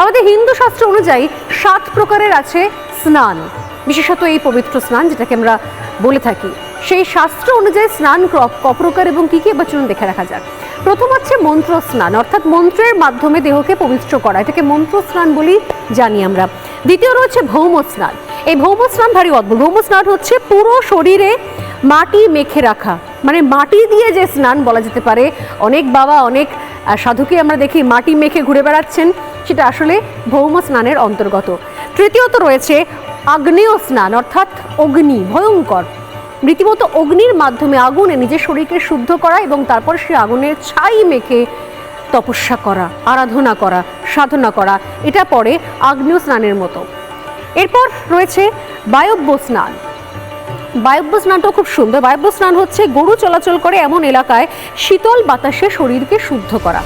আমাদের হিন্দু শাস্ত্র অনুযায়ী সাত প্রকারের আছে স্নান। বিশেষত এই পবিত্র স্নান যেটাকে আমরা বলে থাকি। সেই শাস্ত্র অনুযায়ী স্নান কপ্রকার এবং কী কী এবার দেখে রাখা যাক। প্রথম হচ্ছে মন্ত্র স্নান, অর্থাৎ মন্ত্রের মাধ্যমে দেহকে পবিত্র করা। এটাকে মন্ত্র স্নান বলি জানি আমরা। দ্বিতীয় রয়েছে ভৌম স্নান। এই ভৌম স্নান ভারী অদ্ভুত। ভৌম স্নান হচ্ছে পুরো শরীরে মাটি মেখে রাখা। মানে মাটি দিয়ে যে স্নান বলা যেতে পারে। অনেক বাবা, অনেক সাধুকে আমরা দেখি মাটি মেখে ঘুরে বেড়াচ্ছেন। সেটা আসলে ভৌম স্নানের অন্তর্গত। তৃতীয়ত রয়েছে আগ্নেয় স্নান, অর্থাৎ অগ্নি, ভয়ঙ্কর। রীতিমতো অগ্নির মাধ্যমে আগুনে নিজের শরীরকে শুদ্ধ করা এবং তারপর সে আগুনের ছাই মেখে তপস্যা করা, আরাধনা করা, সাধনা করা, এটা পরে আগ্নেয় স্নানের মতো। এরপর রয়েছে বায়ব্য স্নান। বায়ব্য স্নানটাও খুব সুন্দর। বায়ব্য স্নান হচ্ছে গরু চলাচল করে এমন এলাকায় শীতল বাতাসে শরীরকে শুদ্ধ করা।